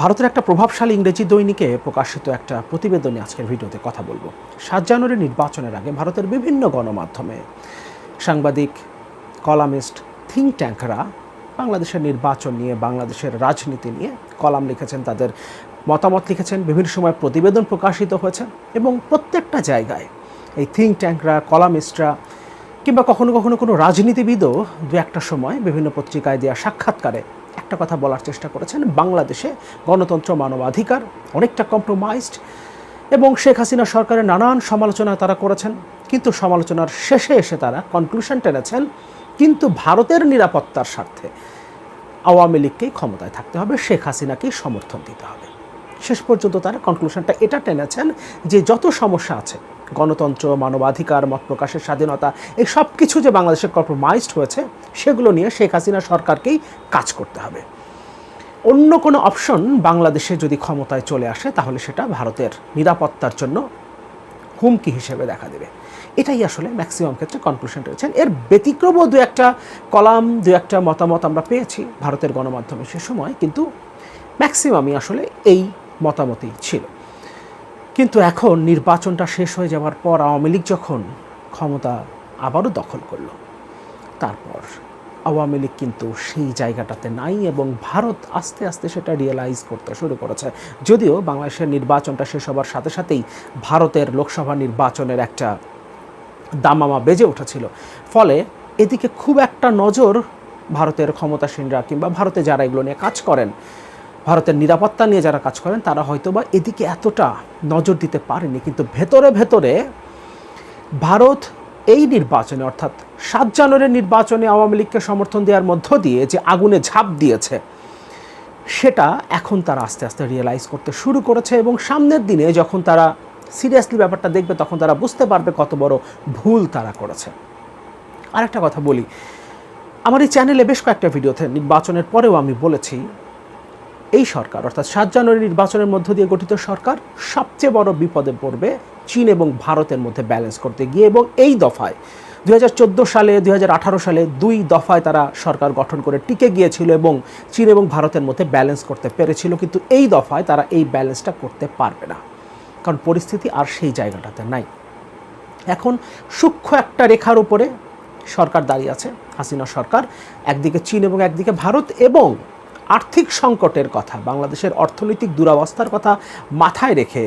ভারতের একটা প্রভাবশালী ইংরেজি দৈনিকে প্রকাশিত একটা প্রতিবেদনে আজকের ভিডিওতে কথা বলব। সাত জানুয়ারি নির্বাচনের আগে ভারতের বিভিন্ন গণমাধ্যমে সাংবাদিক, কলামিস্ট থিঙ্ক ট্যাঙ্করা বাংলাদেশের নির্বাচন নিয়ে, বাংলাদেশের রাজনীতি নিয়ে কলাম লিখেছেন, তাদের মতামত লিখেছেন, বিভিন্ন সময় প্রতিবেদন প্রকাশিত হয়েছে এবং প্রত্যেকটা জায়গায় এই থিঙ্ক ট্যাঙ্করা কলামিস্টরা কিংবা কখনো কখনো কোনো রাজনীতিবিদও দু একটা সময় বিভিন্ন পত্রিকায় দেওয়া সাক্ষাৎকারে একটা কথা বলার চেষ্টা করেছেন, বাংলাদেশে গণতন্ত্র মানবাধিকার অনেকটা কম্প্রোমাইজড এবং শেখ হাসিনা সরকারের নানান সমালোচনা তারা করেছেন, কিন্তু সমালোচনার শেষে এসে তারা কনক্লুশন টেনেছেন, কিন্তু ভারতের নিরাপত্তার স্বার্থে আওয়ামী লীগকেই ক্ষমতায় থাকতে হবে, শেখ হাসিনাকেই সমর্থন দিতে হবে। শেষ পর্যন্ত তারা কনক্লুশনটা এটা টেনেছেন যে যত সমস্যা আছে গণতন্ত্র, মানবাধিকার, মত প্রকাশের স্বাধীনতা, এই সব কিছু যে বাংলাদেশের কম্প্রোমাইজড হয়েছে, সেগুলো নিয়ে শেখ হাসিনা সরকারকেই কাজ করতে হবে। অন্য কোনো অপশন বাংলাদেশে যদি ক্ষমতায় চলে আসে, তাহলে সেটা ভারতের নিরাপত্তার জন্য হুমকি হিসেবে দেখা দেবে। এটাই আসলে ম্যাক্সিমাম ক্ষেত্রে কনক্লুশন রয়েছেন এর ব্যতিক্রমও দু একটা কলাম, দু একটা মতামত আমরা পেয়েছি ভারতের গণমাধ্যমে সে সময়, কিন্তু ম্যাক্সিমামই আসলে এই মতামতই ছিল। কিন্তু এখন নির্বাচনটা শেষ হয়ে যাওয়ার পর আওয়ামী লীগ যখন ক্ষমতা আবারও দখল করল, তারপর আওয়ামী লীগ কিন্তু সেই জায়গাটাতে নাই এবং ভারত আস্তে আস্তে সেটা রিয়েলাইজ করতে শুরু করেছে। যদিও বাংলাদেশের নির্বাচনটা শেষ হবার সাথে সাথেই ভারতের লোকসভা নির্বাচনের একটা দামামা বেজে উঠেছিল। ফলে এদিকে খুব একটা নজর ভারতের ক্ষমতাসীনরা কিংবা ভারতে যারা এগুলো নিয়ে কাজ করেন ভারতের নিরাপত্তা নিয়ে যারা কাজ করেন, তারা হয়তো বা এদিকে এতটা নজর দিতে পারেনি। কিন্তু ভেতরে ভেতরে ভারত এই নির্বাচনে, অর্থাৎ সাত জানুয়ারির নির্বাচনে আওয়ামী লীগকে সমর্থন দেওয়ার মধ্য দিয়ে যে আগুনে ঝাঁপ দিয়েছে, সেটা এখন তারা আস্তে আস্তে রিয়েলাইজ করতে শুরু করেছে এবং সামনের দিনে যখন তারা সিরিয়াসলি ব্যাপারটা দেখবে, তখন তারা বুঝতে পারবে কত বড় ভুল তারা করেছে। আরেকটা কথা বলি, আমার এই চ্যানেলে বেশ কয়েকটা ভিডিওতে নির্বাচনের পরেও আমি বলেছি এই সরকার, অর্থাৎ সাত জানুয়ারি নির্বাচনের মধ্য দিয়ে গঠিত সরকার, সবচেয়ে বড় বিপদে পড়বে চীন এবং ভারতের মধ্যে ব্যালেন্স করতে গিয়ে এবং এই দফায় দুই হাজার চোদ্দ সালে দু হাজার আঠারো সালে দুই দফায় তারা সরকার গঠন করে টিকে গিয়েছিল এবং চীন এবং ভারতের মধ্যে ব্যালেন্স করতে পেরেছিল, কিন্তু এই দফায় তারা এই ব্যালেন্সটা করতে পারবে না। কারণ পরিস্থিতি আর সেই জায়গাটাতে নাই। এখন সূক্ষ্ম একটা রেখার উপরে সরকার দাঁড়িয়ে আছে, হাসিনা সরকার, একদিকে চীন এবং একদিকে ভারত এবং আর্থিক সংকটের কথা, বাংলাদেশের অর্থনৈতিক দুরবস্থার কথা মাথায় রেখে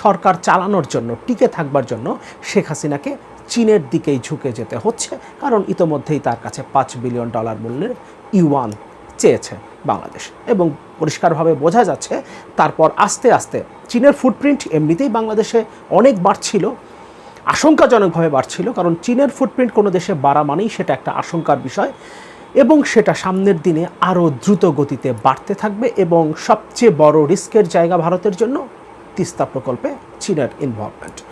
সরকার চালানোর জন্য, টিকে থাকবার জন্য শেখ হাসিনাকে চীনের দিকেই ঝুঁকে যেতে হচ্ছে, কারণ ইতোমধ্যেই তার কাছে পাঁচ বিলিয়ন ডলার মূল্যের ইউয়ান চেয়েছে বাংলাদেশ। এবং পরিষ্কারভাবে বোঝা যাচ্ছে, তারপর আস্তে আস্তে চীনের ফুটপ্রিন্ট এমনিতেই বাংলাদেশে অনেক বাড়ছিল, আশঙ্কাজনকভাবে বাড়ছিল, কারণ চীনের ফুটপ্রিন্ট কোনো দেশে বাড়া মানেই সেটা একটা আশঙ্কার বিষয়। এবং সেটা সামনের দিনে আরও দ্রুত গতিতে বাড়তে থাকবে এবং সবচেয়ে বড় রিস্কের জায়গা ভারতের জন্য তিস্তা প্রকল্পে চীনের ইনভলভমেন্ট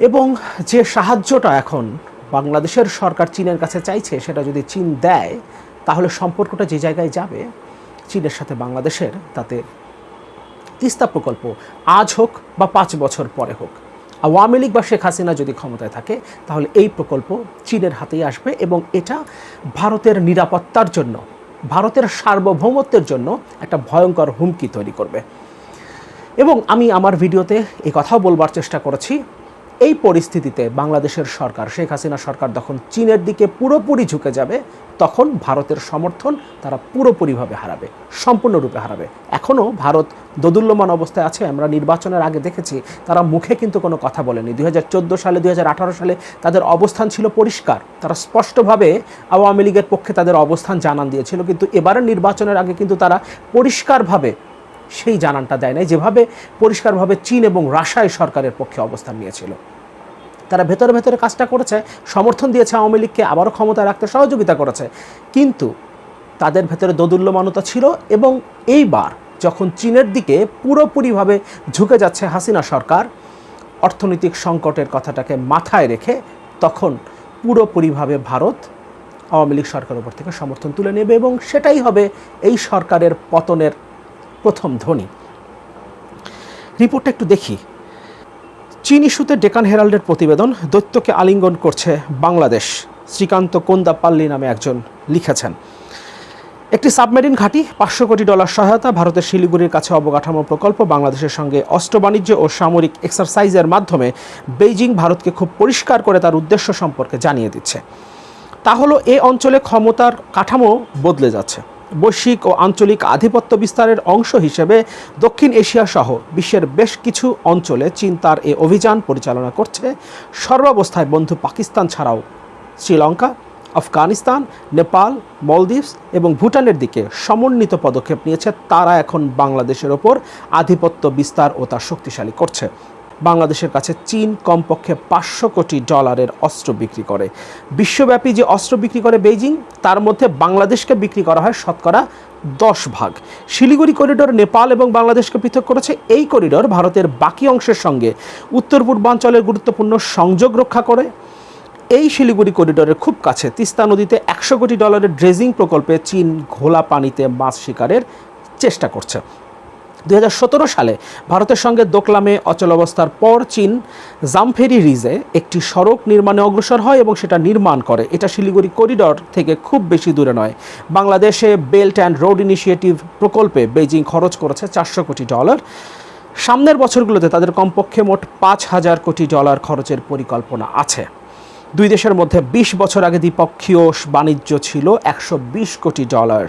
এবং যে সাহায্যটা এখন বাংলাদেশের সরকার চীনের কাছে চাইছে, সেটা যদি চীন দেয়, তাহলে সম্পর্কটা যে জায়গায় যাবে, চীনের সাথে বাংলাদেশের, তাতে তিস্তা প্রকল্প আজ হোক বা পাঁচ বছর পরে হোক আওয়ামী লীগ বা শেখ হাসিনা যদি ক্ষমতায় থাকে, তাহলে এই প্রকল্প চীনের হাতেই আসবে এবং এটা ভারতের নিরাপত্তার জন্য, ভারতের সার্বভৌমত্বের জন্য একটা ভয়ঙ্কর হুমকি তৈরি করবে। এবং আমি আমার ভিডিওতে এই কথাও বলবার চেষ্টা করেছি এই পরিস্থিতিতে বাংলাদেশের সরকার, শেখ হাসিনা সরকার যখন চীনের দিকে পুরোপুরি ঝুঁকে যাবে, তখন ভারতের সমর্থন তারা পুরোপুরিভাবে হারাবে, সম্পূর্ণরূপে হারাবে। এখনও ভারত দোদুল্যমান অবস্থায় আছে, আমরা নির্বাচনের আগে দেখেছি, তারা মুখে কিন্তু কোনো কথা বলেনি। দুই হাজার চোদ্দ সালে, দুই হাজার আঠারো সালে তাদের অবস্থান ছিল পরিষ্কার। তারা স্পষ্টভাবে আওয়ামী লীগের পক্ষে তাদের অবস্থান জানান দিয়েছিল, কিন্তু এবারের নির্বাচনের আগে কিন্তু তারা পরিষ্কারভাবে সেই জানানটা দেয় নাই, যেভাবে পরিষ্কারভাবে চীন এবং রাশিয়ায় সরকারের পক্ষে অবস্থান নিয়েছিল। তারা ভেতরে ভেতরে কাজটা করেছে, সমর্থন দিয়েছে আওয়ামী লীগকে, আবারও ক্ষমতায় রাখতে সহযোগিতা করেছে। কিন্তু তাদের ভেতরে দোদুল্যমানতা ছিল এবং এইবার যখন চীনের দিকে পুরোপুরিভাবে ঝুঁকে যাচ্ছে হাসিনা সরকার, অর্থনৈতিক সংকটের কথাটাকে মাথায় রেখে তখন পুরোপুরিভাবে ভারত আওয়ামী লীগ সরকার উপর থেকে সমর্থন তুলে নেবে এবং সেটাই হবে এই সরকারের পতনের প্রথম ধ্বনি রিপোর্টটা একটু দেখি। চীন ইস্যুতে ডেকান হেরাল্ডের প্রতিবেদন, দৈত্যকে আলিঙ্গন করছে বাংলাদেশ। শ্রীকান্ত কোন্দাপাল্লি নামে একজন লিখেছেন। একটি সাবমেরিন ঘাঁটি, পাঁচশো কোটি ডলার সহায়তা, ভারতের শিলিগুড়ির কাছে অবকাঠামো প্রকল্প, বাংলাদেশের সঙ্গে অস্ত্র বাণিজ্য ও সামরিক এক্সারসাইজের মাধ্যমে বেইজিং ভারতকে খুব পরিষ্কার করে তার উদ্দেশ্য সম্পর্কে জানিয়ে দিচ্ছে। তা হলো, এ অঞ্চলে ক্ষমতার কাঠামো বদলে যাচ্ছে। বৈশ্বিক ও আঞ্চলিক আধিপত্য বিস্তারের অংশ হিসেবে দক্ষিণ এশিয়া সহ বিশ্বের বেশ কিছু অঞ্চলে চীন তার এ অভিযান পরিচালনা করছে। সর্বাবস্থায় বন্ধু পাকিস্তান ছাড়াও শ্রীলঙ্কা, আফগানিস্তান, নেপাল, মলদ্বীপস এবং ভুটানের দিকে সমন্বিত পদক্ষেপ নিয়েছে। তারা এখন বাংলাদেশের ওপর আধিপত্য বিস্তার ও তা শক্তিশালী করছে। বাংলাদেশের কাছে চীন কমপক্ষে পাঁচশো কোটি ডলারের অস্ত্র বিক্রি করে। বিশ্বব্যাপী যে অস্ত্র বিক্রি করে বেইজিং, তার মধ্যে বাংলাদেশকে বিক্রি করা হয় শতকরা দশ ভাগ। শিলিগুড়ি করিডোর নেপাল এবং বাংলাদেশকে পৃথক করেছে এই করিডোর ভারতের বাকি অংশের সঙ্গে। উত্তর পূর্বাঞ্চলের গুরুত্বপূর্ণ সংযোগ রক্ষা করে। এই শিলিগুড়ি করিডোরের খুব কাছে, তিস্তা নদীতে একশো কোটি ডলারের ড্রেজিং প্রকল্পে চীন ঘোলা পানিতে মাছ শিকারের চেষ্টা করছে। দুই হাজার সতেরো সালে ভারতের সঙ্গে দোকলামে অচলাবস্থার পর চীন জামফেরি রিজে একটি সড়ক নির্মাণে অগ্রসর হয় এবং সেটা নির্মাণ করে। এটা শিলিগুড়ি করিডর থেকে খুব বেশি দূরে নয়। বাংলাদেশে বেল্ট অ্যান্ড রোড ইনিশিয়েটিভ প্রকল্পে বেজিং খরচ করেছে চারশো কোটি ডলার। সামনের বছরগুলোতে তাদের কমপক্ষে মোট পাঁচ হাজার কোটি ডলার খরচের পরিকল্পনা আছে। দুই দেশের মধ্যে ২০ বছর আগে দ্বিপক্ষীয় বাণিজ্য ছিল একশো বিশ কোটি ডলার।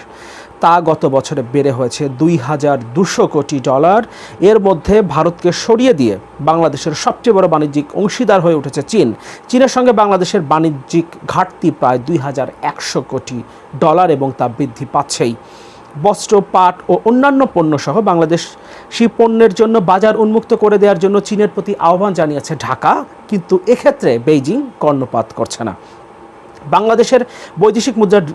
তা গত বছরে বেড়ে হয়েছে দুই হাজার দুশো কোটি ডলার। এর মধ্যে ভারতকে সরিয়ে দিয়ে বাংলাদেশের সবচেয়ে বড় বাণিজ্যিক অংশীদার হয়ে উঠেছে চীন। চীনের সঙ্গে বাংলাদেশের বাণিজ্যিক ঘাটতি প্রায় দুই হাজার একশো কোটি ডলার এবং তা বৃদ্ধি পাচ্ছেই। বস্ত্র, পাট ও অন্যান্য পণ্য সহ বাংলাদেশ সেই পণ্যের জন্য বাজার উন্মুক্ত করে দেওয়ার জন্য চীনের প্রতি আহ্বান জানিয়েছে ঢাকা। কিন্তু এক্ষেত্রে বেইজিং কর্ণপাত করছে না। বাংলাদেশের বৈদেশিক মুদ্রার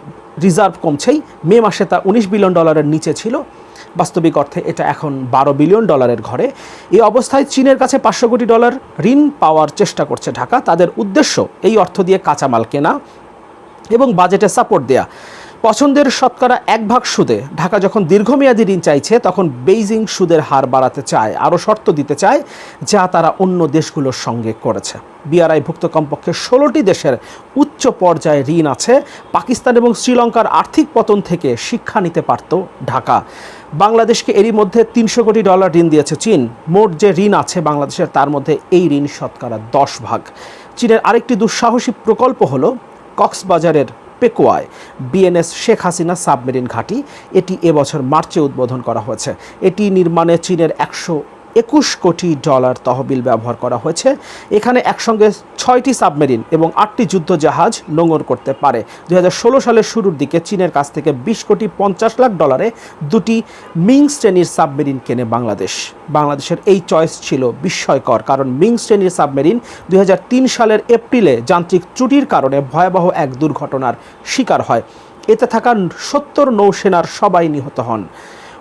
রিজার্ভ কমছেই। মে মাসে তা উনিশ বিলিয়ন ডলারের নিচে ছিল। বাস্তবিক অর্থে এটা এখন বারো বিলিয়ন ডলারের ঘরে। এই অবস্থায় চীনের কাছে পাঁচশো কোটি ডলার ঋণ পাওয়ার চেষ্টা করছে ঢাকা। তাদের উদ্দেশ্য এই অর্থ দিয়ে কাঁচামাল কেনা এবং বাজেটে সাপোর্ট দেয়া। পছন্দের শতকরা এক ভাগ সুদে ঢাকা যখন দীর্ঘমেয়াদী ঋণ চাইছে, তখন বেইজিং সুদের হার বাড়াতে চায়, আরও শর্ত দিতে চায়, যা তারা অন্য দেশগুলোর সঙ্গে করেছে। বিআরআইভুক্ত কমপক্ষে ষোলোটি দেশের উচ্চ পর্যায়ে ঋণ আছে। পাকিস্তান এবং শ্রীলঙ্কার আর্থিক পতন থেকে শিক্ষা নিতে পারত ঢাকা। বাংলাদেশকে এরই মধ্যে তিনশো কোটি ডলার ঋণ দিয়েছে চীন। মোট যে ঋণ আছে বাংলাদেশের, তার মধ্যে এই ঋণ শতকরা দশ ভাগ। চীনের আরেকটি দুঃসাহসী প্রকল্প হলো কক্সবাজারের পেকুয়ায়। বিএনএস শেখ হাসিনা সাবমেরিন ঘাঁটি, এটি এবছর মার্চে উদ্বোধন করা হয়েছে। এটি নির্মাণে চীনের একশো একুশ কোটি ডলার তহবিল ব্যবহার করা হয়েছে। এখানে একসঙ্গে ছয়টি সাবমেরিন এবং আটটি যুদ্ধ জাহাজ নোঙর করতে পারে। দুই হাজার ষোলো সালের শুরুর দিকে চীনের কাছ থেকে বিশ কোটি পঞ্চাশ লাখ ডলারে দুটি মিং শ্রেণির সাবমেরিন কেনে বাংলাদেশ। বাংলাদেশের এই চয়েস ছিল বিস্ময়কর, কারণ মিং শ্রেণির সাবমেরিন দুই হাজার তিন সালের এপ্রিলে যান্ত্রিক ত্রুটির কারণে ভয়াবহ এক দুর্ঘটনার শিকার হয়। এতে থাকা সত্তর নৌসেনার সবাই নিহত হন।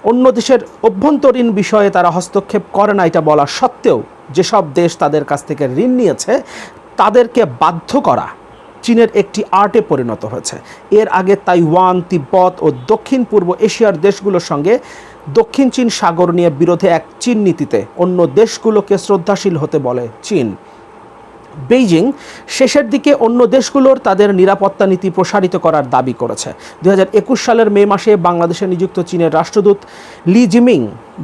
অন্য দেশের অভ্যন্তরীণ বিষয়ে তারা হস্তক্ষেপ করে না, এটা বলা সত্ত্বেও যেসব দেশ তাদের কাছ থেকে ঋণ নিয়েছে, তাদেরকে বাধ্য করা চীনের একটি আর্টে পরিণত হয়েছে। এর আগে তাইওয়ান, তিব্বত ও দক্ষিণ পূর্ব এশিয়ার দেশগুলোর সঙ্গে দক্ষিণ চীন সাগর নিয়ে বিরোধে এক চীন নীতিতে অন্য দেশগুলোকে শ্রদ্ধাশীল হতে বলে চীন। বেইজিং শেষের দিকে অন্য দেশগুলোর তাদের নিরাপত্তা নীতি প্রসারিত করার দাবি করেছে। দুই হাজার একুশ সালের মে মাসে বাংলাদেশে নিযুক্ত চীনের রাষ্ট্রদূত লি জিমিং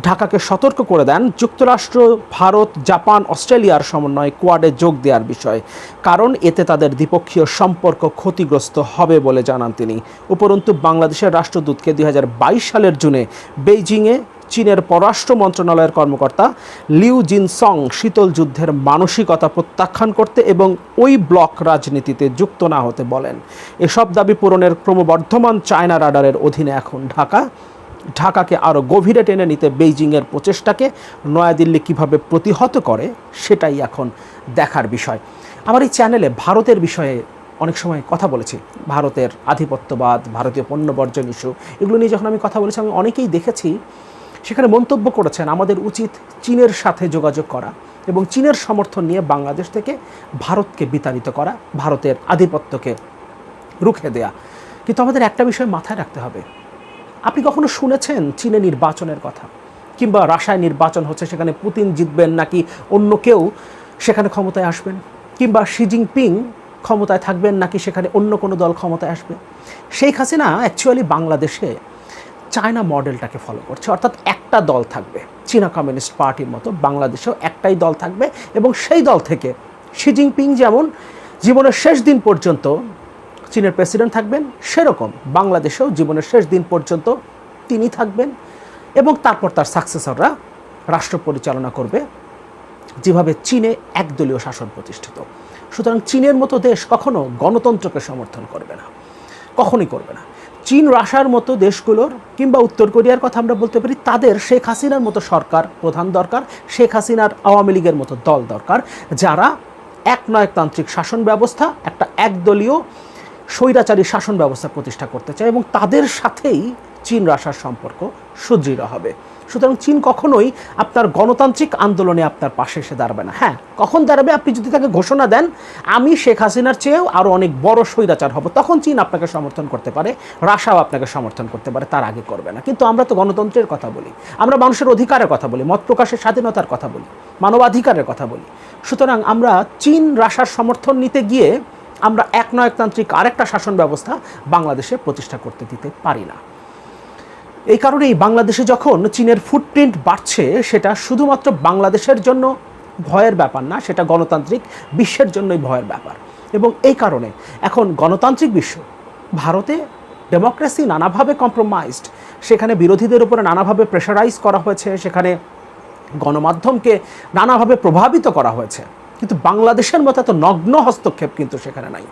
ঢাকাকে সতর্ক করে দেন। যুক্তরাষ্ট্র, ভারত, জাপান, অস্ট্রেলিয়ার সমন্বয়ে কোয়াডে যোগ দেওয়ার বিষয়ে, কারণ এতে তাদের দ্বিপক্ষীয় সম্পর্ক ক্ষতিগ্রস্ত হবে বলে জানান তিনি। উপরন্তু বাংলাদেশের রাষ্ট্রদূতকে দুই হাজার বাইশ সালের জুনে বেইজিংয়ে চীনের পররাষ্ট্র মন্ত্রণালয়ের কর্মকর্তা লিউ জিন সং শীতল যুদ্ধের মানসিকতা প্রত্যাখ্যান করতে এবং ওই ব্লক রাজনীতিতে যুক্ত না হতে বলেন। এসব দাবি পূরণের ক্রমবর্ধমান চায়না রাডারের অধীনে এখন ঢাকা। ঢাকাকে আরও গভীরে টেনে নিতে বেইজিংয়ের প্রচেষ্টাকে নয়াদিল্লি কীভাবে প্রতিহত করে, সেটাই এখন দেখার বিষয়। আমার এই চ্যানেলে ভারতের বিষয়ে অনেক সময় কথা বলেছি। ভারতের আধিপত্যবাদ, ভারতীয় পণ্য বর্জন ইস্যু, এগুলো নিয়ে যখন আমি কথা বলেছি, আমি অনেকেই দেখেছি সেখানে মন্তব্য করেছেন আমাদের উচিত চীনের সাথে যোগাযোগ করা এবং চীনের সমর্থন নিয়ে বাংলাদেশ থেকে ভারতকে বিতাড়িত করা, ভারতের আধিপত্যকে রুখে দেয়া। কিন্তু আমাদের একটা বিষয় মাথায় রাখতে হবে। আপনি কখনো শুনেছেন চীনে নির্বাচনের কথা? কিংবা রাশায় নির্বাচন হচ্ছে, সেখানে পুতিন জিতবেন নাকি অন্য কেউ সেখানে ক্ষমতায় আসবেন? কিংবা শি জিনপিং ক্ষমতায় থাকবেন নাকি সেখানে অন্য কোনো দল ক্ষমতায় আসবে? শেখ হাসিনা অ্যাকচুয়ালি বাংলাদেশে চায়না মডেলটাকে ফলো করছে। অর্থাৎ একটা দল থাকবে। চীনা কমিউনিস্ট পার্টির মতো বাংলাদেশেও একটাই দল থাকবে এবং সেই দল থেকে শি জিনপিং যেমন জীবনের শেষ দিন পর্যন্ত চীনের প্রেসিডেন্ট থাকবেন, সেরকম বাংলাদেশেও জীবনের শেষ দিন পর্যন্ত তিনি থাকবেন এবং তারপর তার সাকসেসররা রাষ্ট্র পরিচালনা করবে যেভাবে চীনে একদলীয় শাসন প্রতিষ্ঠিত। সুতরাং চীনের মতো দেশ কখনো গণতন্ত্রকে সমর্থন করবে না। কখনই করবে না। চীন রাশার মতো দেশগুলোর কিংবা উত্তর কোরিয়ার কথা আমরা বলতে পারি, তাদের শেখ হাসিনার মতো সরকার প্রধান দরকার, শেখ হাসিনার আওয়ামী লীগের মতো দল দরকার, যারা একনায়কতান্ত্রিক শাসন ব্যবস্থা, একটা একদলীয় স্বৈরাচারী শাসন ব্যবস্থা প্রতিষ্ঠা করতে চায় এবং তাদের সাথেই চীন রাশার সম্পর্ক সুদৃঢ় হবে। সুতরাং চীন কখনোই আপনার গণতান্ত্রিক আন্দোলনে আপনার পাশে এসে দাঁড়াবে না। হ্যাঁ কখন দাঁড়াবে আপনি যদি তাকে ঘোষণা দেন, আমি শেখ হাসিনার চেয়েও আরও অনেক বড় স্বৈরাচার হব, তখন চীন আপনাকে সমর্থন করতে পারে, রাশাও আপনাকে সমর্থন করতে পারে, তার আগে করবে না। কিন্তু আমরা তো গণতন্ত্রের কথা বলি, আমরা মানুষের অধিকারের কথা বলি, মত প্রকাশের স্বাধীনতার কথা বলি, মানবাধিকারের কথা বলি। সুতরাং আমরা চীন রাশার সমর্থন নিতে গিয়ে আমরা একনায়কতান্ত্রিক আরেকটা শাসন ব্যবস্থা বাংলাদেশে প্রতিষ্ঠা করতে দিতে পারি না। এই কারণেই বাংলাদেশে যখন চীনের ফুটপ্রিন্ট বাড়ছে, সেটা শুধুমাত্র বাংলাদেশের জন্য ভয়ের ব্যাপার না, সেটা গণতান্ত্রিক বিশ্বের জন্যই ভয়ের ব্যাপার। এবং এই কারণে এখন গণতান্ত্রিক বিশ্ব, ভারতে ডেমোক্রেসি নানাভাবে কম্প্রোমাইজড সেখানে বিরোধীদের উপরে নানাভাবে প্রেশারাইজ করা হয়েছে, সেখানে গণমাধ্যমকে নানাভাবে প্রভাবিত করা হয়েছে। কিন্তু বাংলাদেশের মতো এত নগ্ন হস্তক্ষেপ কিন্তু সেখানে নাই।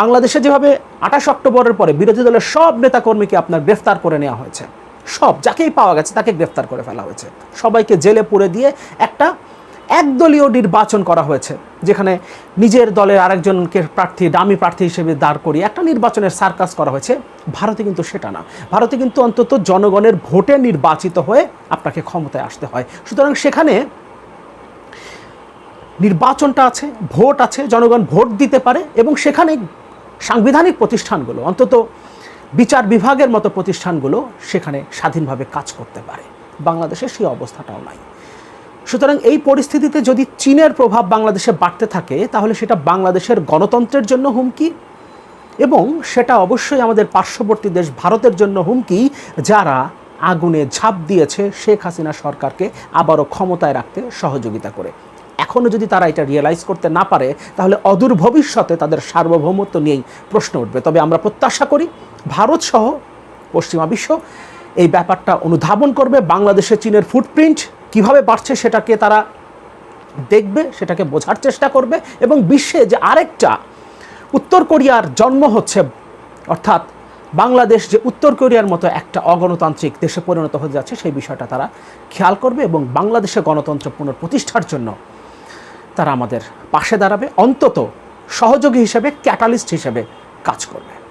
বাংলাদেশে যেভাবে আঠাশ অক্টোবরের পরে বিরোধী দলের সব নেতাকর্মীকে আপনার গ্রেফতার করে নেওয়া হয়েছে, সব, যাকেই পাওয়া গেছে তাকে গ্রেফতার করে ফেলা হয়েছে। সবাইকে জেলে পুরে দিয়ে একটা একদলীয় নির্বাচন করা হয়েছে, যেখানে নিজের দলের আরেকজনকে প্রার্থী, দামি প্রার্থী হিসেবে দাঁড় করিয়ে একটা নির্বাচনের সার্কাস করা হয়েছে। ভারতে কিন্তু সেটা না। ভারতে কিন্তু অন্তত জনগণের ভোটে নির্বাচিত হয়ে আপনাকে ক্ষমতায় আসতে হয়। সুতরাং সেখানে নির্বাচনটা আছে, ভোট আছে, জনগণ ভোট দিতে পারে এবং সেখানে সাংবিধানিক প্রতিষ্ঠানগুলো, অন্তত বিচার বিভাগের মতো প্রতিষ্ঠানগুলো সেখানে স্বাধীনভাবে কাজ করতে পারে। বাংলাদেশে সেই অবস্থাটাও নাই। সুতরাং এই পরিস্থিতিতে যদি চীনের প্রভাব বাংলাদেশে বাড়তে থাকে, তাহলে সেটা বাংলাদেশের গণতন্ত্রের জন্য হুমকি এবং সেটা অবশ্যই আমাদের পার্শ্ববর্তী দেশ ভারতের জন্য হুমকি, যারা আগুনে ঝাঁপ দিয়েছে শেখ হাসিনা সরকারকে আবারও ক্ষমতায় রাখতে সহযোগিতা করে। এখনও যদি তারা এটা রিয়েলাইজ করতে না পারে, তাহলে অদূর ভবিষ্যতে তাদের সার্বভৌমত্ব নিয়েই প্রশ্ন উঠবে। তবে আমরা প্রত্যাশা করি ভারত সহ পশ্চিমা বিশ্ব এই ব্যাপারটা অনুধাবন করবে। বাংলাদেশে চীনের ফুটপ্রিন্ট কীভাবে বাড়ছে সেটাকে তারা দেখবে, সেটাকে বোঝার চেষ্টা করবে এবং বিশ্বে যে আরেকটা উত্তর কোরিয়ার জন্ম হচ্ছে, অর্থাৎ বাংলাদেশ যে উত্তর কোরিয়ার মতো একটা অগণতান্ত্রিক দেশে পরিণত হতে যাচ্ছে, সেই বিষয়টা তারা খেয়াল করবে এবং বাংলাদেশে গণতন্ত্র পুনঃপ্রতিষ্ঠার জন্য তারা আমাদের পাশে দাঁড়াবে অন্তত সহযোগী হিসেবে ক্যাটালিস্ট হিসেবে কাজ করবে।